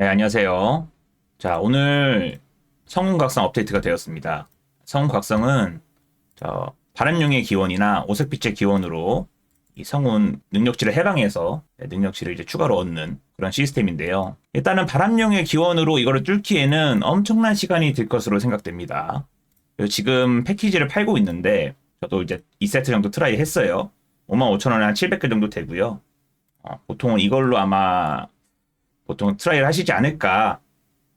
네, 안녕하세요. 자, 오늘 성운각성 업데이트가 되었습니다. 성운각성은 저 발암용의 기원이나 오색빛의 기원으로 이 성운 능력치를 해방해서 능력치를 이제 추가로 얻는 그런 시스템인데요. 일단은 발암용의 기원으로 이거를 뚫기에는 엄청난 시간이 들 것으로 생각됩니다. 지금 패키지를 팔고 있는데 저도 이제 2세트 정도 트라이 했어요. 55,000원에 한 700개 정도 되고요. 어, 보통은 이걸로 아마 보통 트라이를 하시지 않을까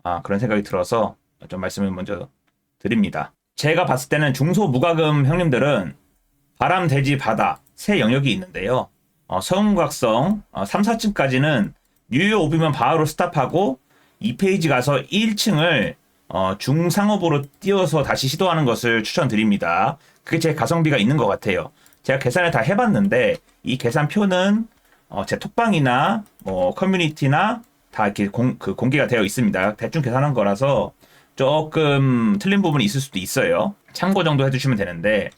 아, 그런 생각이 들어서 좀 말씀을 먼저 드립니다. 제가 봤을 때는 중소무과금 형님들은 바람, 대지, 바다 세 영역이 있는데요. 어, 서운각성 어, 3, 4층까지는 뉴욕 오비면 바로 스탑하고 2페이지 가서 1층을 어, 중상업으로 띄워서 다시 시도하는 것을 추천드립니다. 그게 제 가성비가 있는 것 같아요. 제가 계산을 다 해봤는데 이 계산표는 어, 제 톡방이나 뭐 커뮤니티나 다 이렇게 공, 그 공개가 되어 있습니다. 대충 계산한 거라서 조금 틀린 부분이 있을 수도 있어요. 참고 정도 해주시면 되는데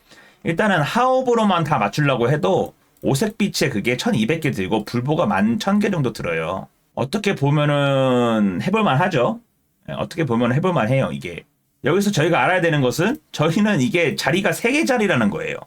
일단은 하업으로만 다 맞추려고 해도 오색빛에 그게 1200개 들고 불보가 11,000개 정도 들어요. 어떻게 보면은 해볼만 하죠. 예, 어떻게 보면 해볼만 해요, 이게. 여기서 저희가 알아야 되는 것은 저희는 이게 자리가 3개 자리라는 거예요.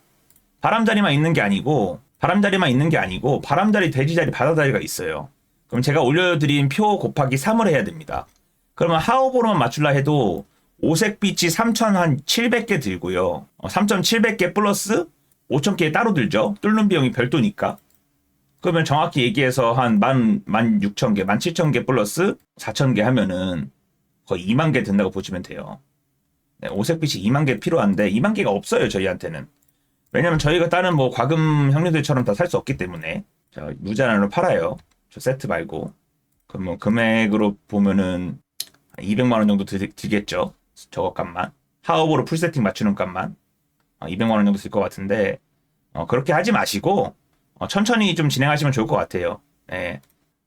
바람자리만 있는 게 아니고, 바람자리만 있는 게 아니고, 바람자리, 돼지자리, 바다자리가 있어요. 그럼 제가 올려드린 표 곱하기 3을 해야 됩니다. 그러면 하업으로만 맞출라 해도 오색빛이 3,700개 들고요. 3,700개 플러스 5,000개 따로 들죠. 뚫는 비용이 별도니까. 그러면 정확히 얘기해서 한 1만, 16,000개, 17,000개 플러스 4,000개 하면은 거의 2만 개 든다고 보시면 돼요. 네, 오색빛이 2만 개 필요한데 2만 개가 없어요, 저희한테는. 왜냐면 저희가 다른 뭐 과금 형님들처럼 다 살 수 없기 때문에. 자, 무제한으로 팔아요. 저 세트 말고. 그럼 뭐 금액으로 보면은 200만 원 정도 들, 들겠죠. 저거 값만. 하업으로 풀 세팅 맞추는 값만. 200만 원 정도 들 것 같은데 어, 그렇게 하지 마시고 어, 천천히 좀 진행하시면 좋을 것 같아요. 네.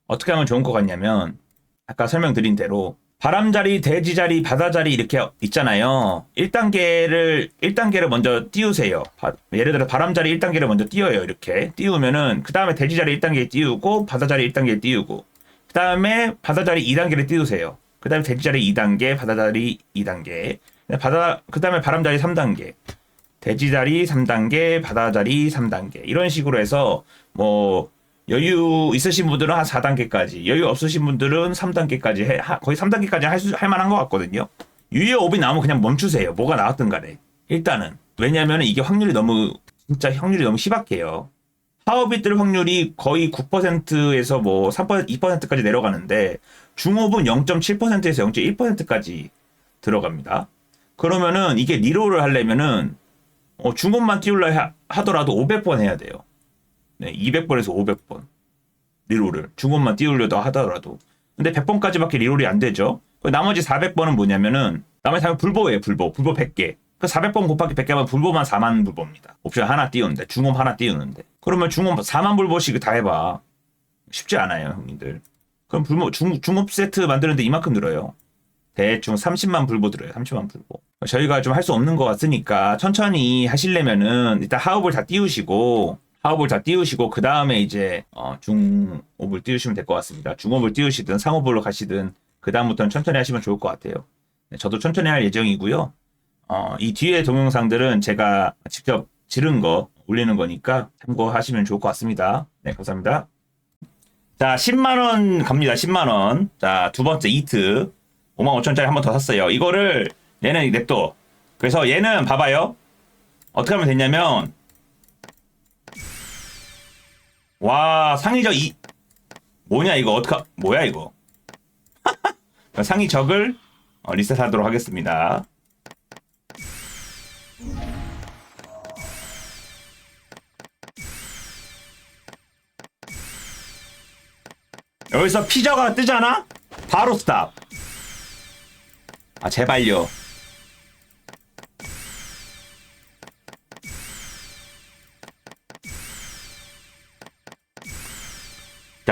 어떻게 하면 좋은 것 같냐면 아까 설명드린 대로 바람자리, 대지자리, 바다자리 이렇게 있잖아요. 1단계를 1단계를 먼저 띄우세요. 바, 예를 들어 바람자리 1단계를 먼저 띄워요. 이렇게 띄우면은 그 다음에 대지자리 1단계 띄우고 바다자리 1단계 띄우고 그 다음에 바다자리 2단계를 띄우세요. 그 다음에 대지자리 2단계, 바다자리 2단계, 바다 그 다음에 바람자리 3단계, 대지자리 3단계, 바다자리 3단계 이런 식으로 해서 뭐 여유 있으신 분들은 한 4단계까지, 여유 없으신 분들은 3단계까지 해, 거의 3단계까지 할, 수, 할 만한 것 같거든요. 유예 업이 나오면 그냥 멈추세요. 뭐가 나왔든 간에. 일단은. 왜냐하면 이게 확률이 너무, 진짜 확률이 너무 희박해요. 사업이 뜰 확률이 거의 9%에서 뭐 3%, 2%까지 내려가는데 중업은 0.7%에서 0.1%까지 들어갑니다. 그러면은 이게 리로를 하려면은 어, 중업만 띄울라 하더라도 500번 해야 돼요. 네, 200번에서 500번 리롤을 중원만 띄우려도 하더라도 근데 100번까지밖에 리롤이 안 되죠. 나머지 400번은 뭐냐면은 나머지 다 불보예요. 불보. 불보 100개. 그 400번 곱하기 100개 하면 불보만 4만 불보입니다. 옵션 하나 띄우는데 중원 하나 띄우는데 그러면 중원 4만 불보씩 다 해봐. 쉽지 않아요, 형님들. 그럼 불모 중 중업 세트 만드는데 이만큼 들어요. 대충 30만 불보 들어요. 30만 불보. 저희가 좀 할 수 없는 것 같으니까 천천히 하시려면은 일단 하업을 다 띄우시고 하업을 다 띄우시고 그 다음에 이제 어, 중업을 띄우시면 될 것 같습니다. 중업을 띄우시든 상업으로 가시든 그 다음부터는 천천히 하시면 좋을 것 같아요. 네, 저도 천천히 할 예정이고요. 어, 이 뒤에 동영상들은 제가 직접 지른 거 올리는 거니까 참고하시면 좋을 것 같습니다. 네, 감사합니다. 자, 10만원 갑니다. 10만원. 자, 두 번째 이트. 5만 5천짜리 한 번 더 샀어요. 이거를 얘는 냅둬. 그래서 얘는 봐봐요. 어떻게 하면 되냐면 와 상위적 이 뭐냐 이거? 어떡하 뭐야 이거? 상위적을 어, 리셋하도록 하겠습니다. 여기서 피저가 뜨잖아? 바로 스탑. 아 제발요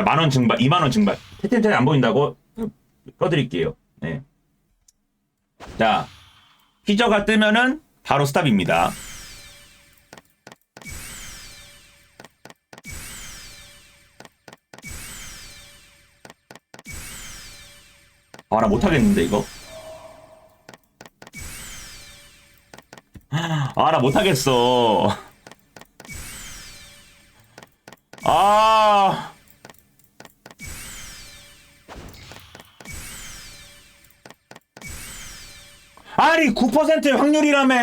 만 원 증발, 2만 원 증발. 태텐텐 안 보인다고? 꺼드릴게요. 네. 자, 피저가 뜨면은 바로 스탑입니다. 아, 나 못하겠는데, 이거. 아, 나 못하겠어. 아. 아니, 9%의 확률이라며!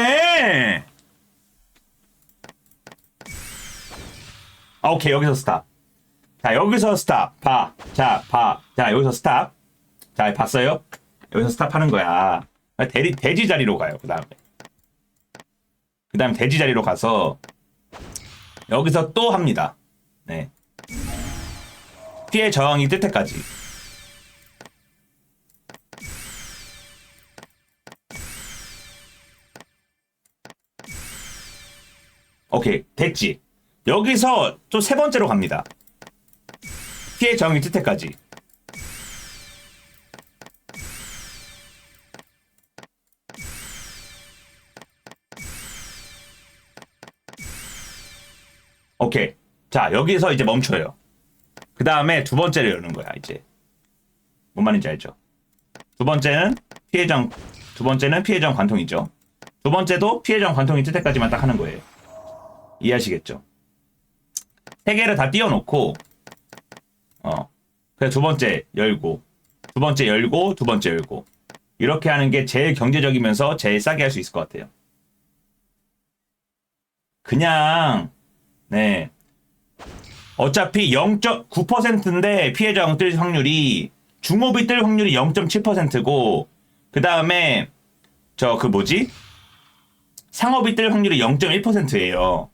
아, 오케이, 여기서 스탑. 자, 여기서 스탑. 봐. 자, 봐. 자, 여기서 스탑. 자, 봤어요? 여기서 스탑하는 거야. 대리, 돼지 자리로 가요, 그 다음에. 그 다음에 돼지 자리로 가서, 여기서 또 합니다. 네. 피해 저항이 뜰 때까지. 오케이, 됐지. 여기서 또세 번째로 갑니다. 피해 뜰 때까지. 오케이. 자, 여기서 이제 멈춰요. 그 다음에 두 번째를 여는 거야, 이제. 뭔 말인지 알죠? 두 번째는 피해장, 두 번째는 피해장 관통이죠. 두 번째도 피해장 관통이 뜰 때까지만 딱 하는 거예요. 이해하시겠죠? 세 개를 다 띄워놓고, 어, 그래서 두 번째 열고, 두 번째 열고, 두 번째 열고. 이렇게 하는 게 제일 경제적이면서 제일 싸게 할 수 있을 것 같아요. 그냥, 네. 어차피 0.9%인데 피해자형 뜰 확률이 중업이 뜰 확률이 0.7%고 그 다음에 저 그 뭐지 상업이 뜰 확률이 0.1%예요.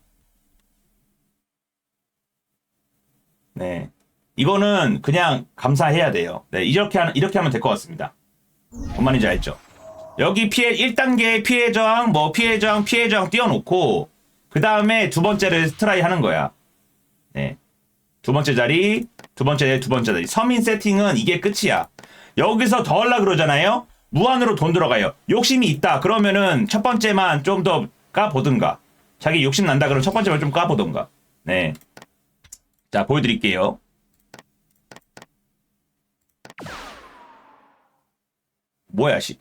네, 이거는 그냥 감사해야 돼요. 네, 이렇게 하는 이렇게 하면 될 것 같습니다. 뭔 말인지 알죠? 여기 피해 1단계 피해 저항 뭐 피해 저항 피해 저항 띄워놓고 그 다음에 두 번째를 트라이 하는 거야. 네. 두 번째 자리, 두 번째, 두 번째 자리. 서민 세팅은 이게 끝이야. 여기서 더 하려 그러잖아요? 무한으로 돈 들어가요. 욕심이 있다. 그러면은 첫 번째만 좀 더 까보든가. 자기 욕심 난다. 그러면 첫 번째만 좀 까보든가. 네. 자, 보여드릴게요. 뭐야, 씨.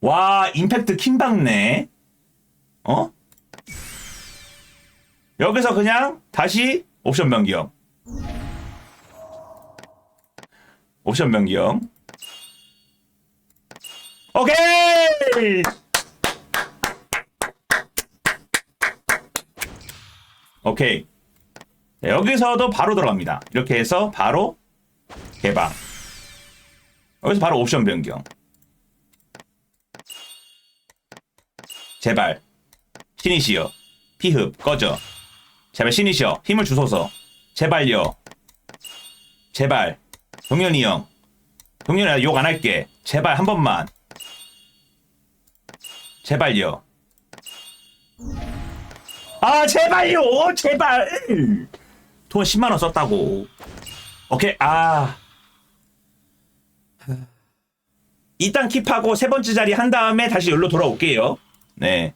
와, 임팩트 킹받네. 어? 여기서 그냥 다시 옵션 변경. 옵션 변경. 오케이! 오케이. 자, 여기서도 바로 들어갑니다. 이렇게 해서 바로 개방. 여기서 바로 옵션 변경. 제발. 신이시여. 피흡 꺼져. 제발 신이시여 힘을 주소서. 제발요. 제발. 동현이 형. 동현아 욕안 할게. 제발 한 번만. 제발요. 아 제발요. 제발. 돈 10만 원 썼다고. 오케이. 아. 일단 킵하고 세 번째 자리 한 다음에 다시 여기로 돌아올게요. 네.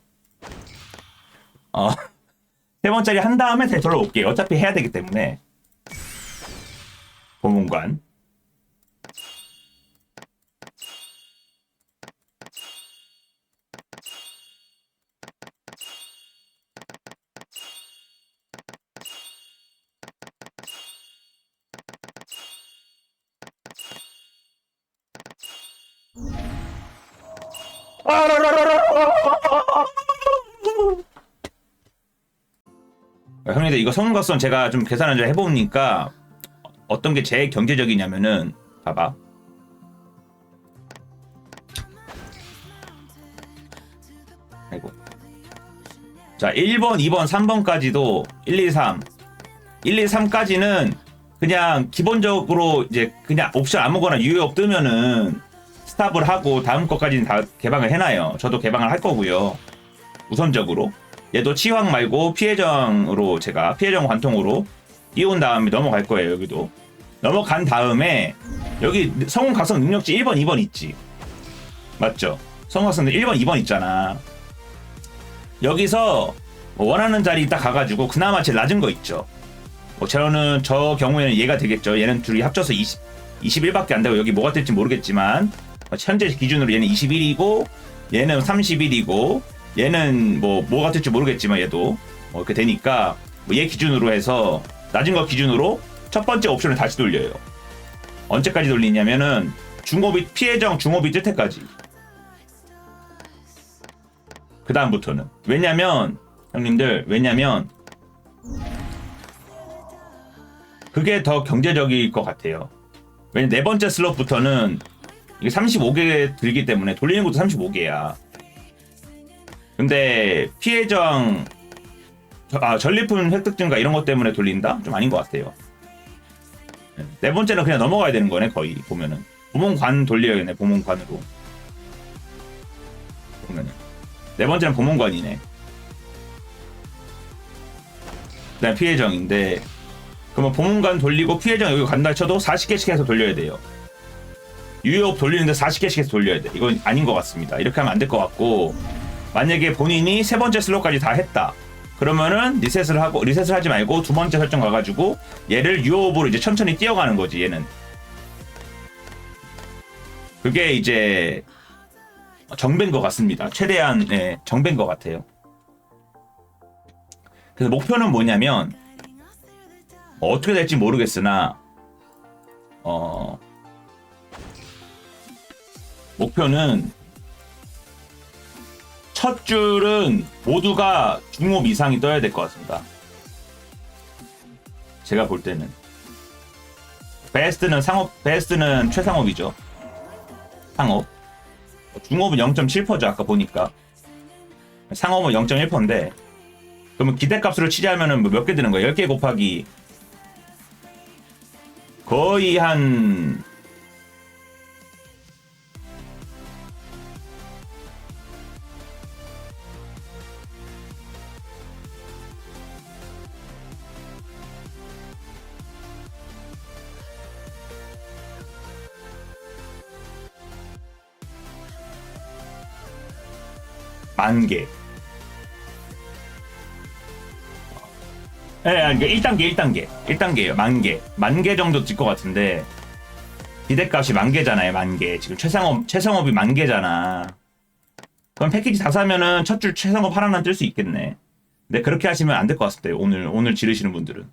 어. 세 번짜리 한 다음에 다시 돌아올게요. 어차피 해야 되기 때문에. 보문관. 형님들 이거 성능각선 제가 좀 계산을 좀 해보니까 어떤 게 제일 경제적이냐면은 봐봐. 아이고. 자 1번 2번 3번까지도 1 2 3 1 2 3까지는 그냥 기본적으로 이제 그냥 옵션 아무거나 유효업 뜨면은 스탑을 하고 다음 거까지는 다 개방을 해놔요. 저도 개방을 할 거고요. 우선적으로 얘도 치황 말고 피해정으로 제가 피해정 관통으로 띄운 다음에 넘어갈 거예요 여기도. 넘어간 다음에 여기 성운 각성 능력치 1번 2번 있지. 맞죠? 성운 각성 1번 2번 있잖아. 여기서 뭐 원하는 자리 딱 가가지고 그나마 제일 낮은 거 있죠. 뭐 저는 저 경우에는 얘가 되겠죠. 얘는 둘이 합쳐서 20 21밖에 안 되고 여기 뭐가 될지 모르겠지만 어, 현재 기준으로 얘는 21이고 얘는 31이고 얘는 뭐 뭐가 될지 모르겠지만 얘도 뭐 이렇게 되니까 뭐 얘 기준으로 해서 낮은 거 기준으로 첫 번째 옵션을 다시 돌려요. 언제까지 돌리냐면은 중업이 피해정 중업이 뜰 때까지. 그 다음부터는 왜냐면 형님들 왜냐면 그게 더 경제적일 것 같아요. 왜냐 네 번째 슬롯부터는 이게 35개 들기 때문에 돌리는 것도 35개야. 근데 피해 저항 저- 아 전리품 획득 증가 이런 것 때문에 돌린다? 좀 아닌 것 같아요. 네, 네 번째는 그냥 넘어가야 되는 거네 거의 보면은 보문관 돌려야겠네 보문관으로 보면은 네 번째는 보문관이네. 그다음 피해정인데 그러면 보문관 돌리고 피해정 여기 간다 쳐도 40개씩 해서 돌려야 돼요. 유효업 돌리는데 40개씩 해서 돌려야 돼. 이건 아닌 것 같습니다. 이렇게 하면 안 될 것 같고 만약에 본인이 세 번째 슬롯까지 다 했다. 그러면은 리셋을 하고 리셋을 하지 말고 두 번째 설정 가가지고 얘를 유효업으로 이제 천천히 뛰어가는 거지 얘는. 그게 이제 정배인 것 같습니다. 최대한 예, 정배인 것 같아요. 그래서 목표는 뭐냐면 어, 어떻게 될지 모르겠으나 어 목표는 첫 줄은 모두가 중업 이상이 떠야 될 것 같습니다. 제가 볼 때는 베스트는 상업 베스트는 최상업이죠. 상업 중업은 0.7%죠 아까 보니까 상업은 0.1%인데 그러면 기대값으로 치자면은 뭐 몇개 되는 거예요? 10개 곱하기 거의 한 만 개. 예, 예, 그러니까 1단계, 1단계. 1단계예요. 만 개. 만 개 정도 뜰것 같은데 비대값이 만 개잖아요. 만 개. 지금 최상업 최상업이 만 개잖아. 그럼 패키지 다 사면은 첫 줄 최상업 하나는 뜰수 있겠네. 근데 그렇게 하시면 안 될 것 같습니다. 오늘 오늘 지르시는 분들은.